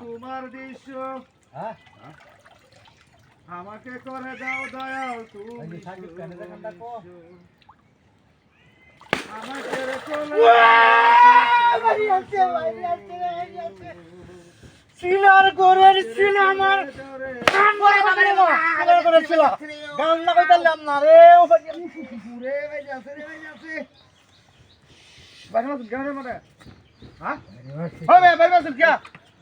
তোমার দৃশ্য হ্যাঁ? আমাকে করে দাও দয়াল তুমি। আমাকে সিনেমার গান করে বাবারে বাবা, সিনার ঘরের ছিল। গান না রে ও বেজে আছে রে বাড়ি মাছ গানে মানে হ্যাঁ? হবে বাড়ি মাছ কি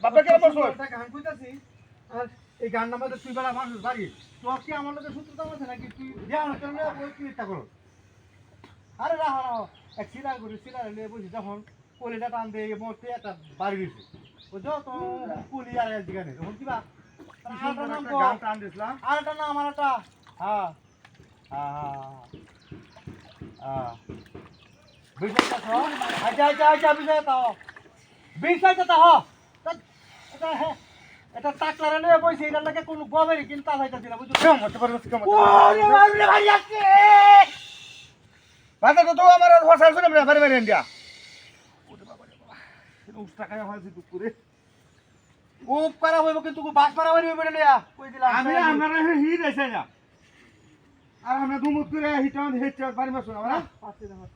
বসো গান কইতাছি, আর এই মধ্যে তুই বেড়া মানুষ বাড়ি। তোর কি আমার লোকের আছে নাকি? তুই দেওয়া কি ইচ্ছা করো আরে রাহ রাহ। এক সিনার করে সিনার নিয়ে বসি যখন কলিটা টান দিয়ে মরতে একটা বাড়ি গেছে বুঝছ? তো কুলি আর এক দিকে নেই। তখন কিবা আরেকটা নাম। টান আরেকটা নাম আরেকটা। হ্যাঁ। হ্যাঁ হ্যাঁ হ্যাঁ। বিষয়টা তো আচ্ছা আচ্ছা আচ্ছা বিষয় বিষয়টা তো হ এটা হ্যাঁ এটা টাকলারে নিয়ে বইছে এটার লাগে কোনো গবেরই কিনতা হইতাছিল না বুঝছ? কেমন হতে পারে কেমন ভাই আছে বাতা তো তো আমার ভাষা শুনে বাড়ি বাড়ি ইন্ডিয়া ওরে বাবা রে বাবা উস্তা খায় হয়েছে দুপুরে। খুব করা হইব কিন্তু বাস মারা হইব বেড়ে লিয়া কই দিলাম আমি আমরা হি দেছে না। আর আমরা দুমুত করে হিটান হেড বাড়ি মাছ আমরা। পাচ্ছি না না।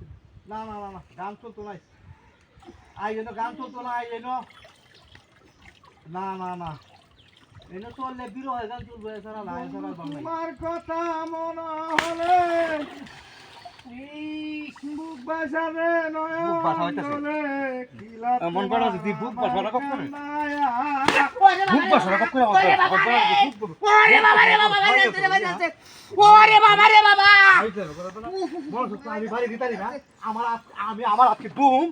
না না না গান চলতো নাই। আই গান চলতো না আই না না না। এনে চললে বিরো হয় গান চলবে এছাড়া না এছাড়া তোমার কথা মনে হলে বুক বাসারে নয়ন বুক বাসা হইতাছে। দোলে, খিলা এমন করা আছে, বুক বাসা রাখব করে? বুক বাসা রাখব করে আমার ওরে বাবা রে বাবা ওরে বাবা রে বাবা আমি বাড়ি দিতারি না। আমার আমি আমার আজকে দুম।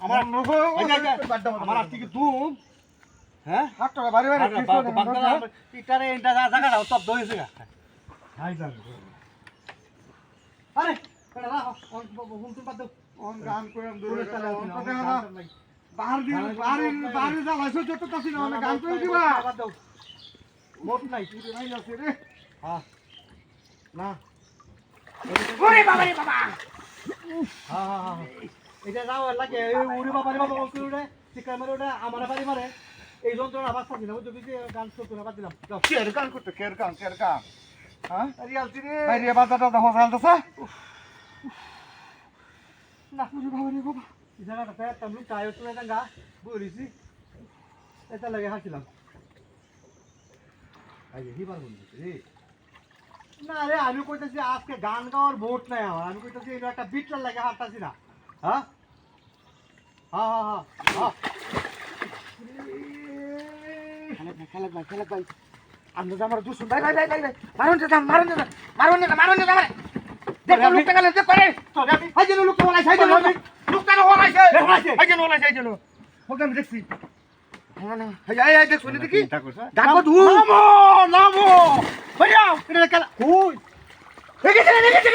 আমার। আমার আজকে দুম। হ্যাঁ? হাত টাকা বাড়ি বাড়ি ইটারে এটা জায়গাটা সব দইছে হাই জান আরে এটা রাখো হুম তুমি বাদ দাও। অন গান করে দূরে পুলিশ তালা অন আছে না, কথা অন না গান নাই। বাহার দিন বাহারে বাহারে জ্বালাইছো যত তাসি না অনেক গান করে দিবা বাদ দাও। মোট নাই পুরে নাই আছে রে। হ্যাঁ। না। ওরে বাবা রে বাবা। হ্যাঁ হ্যাঁ হ্যাঁ। এটা যাও লাগে উড়ি বাবা রে বাবা চিকার মারে ওটা আমার বাড়ি মারে। এই যন্ত্রণা বাঁচতাছি না বুঝছ? বুঝছি গান চলতো না বাদ দিলাম। যাও। কের গান করতে? কের গান কের গান? হ্যাঁ? রিয়ালটি রে। বাইরে বাজারটা দেখো চালতেছে না উড়ি বাবা রে বাবা এই জায়গাটা একটা লোক টায়ার তুলে দেন গা বলিছি এটা লাগে হাসিলাম এই যে হিবার বন্ধু রে না রে আমি কইতাছি আজকে গান গাওয়ার ভোট নাই আমার। আমি কইতাছি এটা একটা বিটলার লাগে হাঁটতাছি না। হ্যাঁ হ্যাঁ হ্যাঁ হ্যাঁ। খেলাক ভাই খেলাক ভাই খেলাক ভাই। আমরা যে আমার দুশো ভাই ভাই ভাই ভাই ভাই। মারুন যে মারুন যে মারুন যে মারুন যে যান দেখো লোকটা গেলে যে করে। হাই যেন লোকটা ওলাই হাই যেন লোকটা। না হাই যেন ওলাই হাই যেন ওকে আমি দেখছি। না না হাই হাই হাই দেখি ডাকো ধু নামো নামো। ভাইয়া খেলা। কই দেখেছে দেখেছে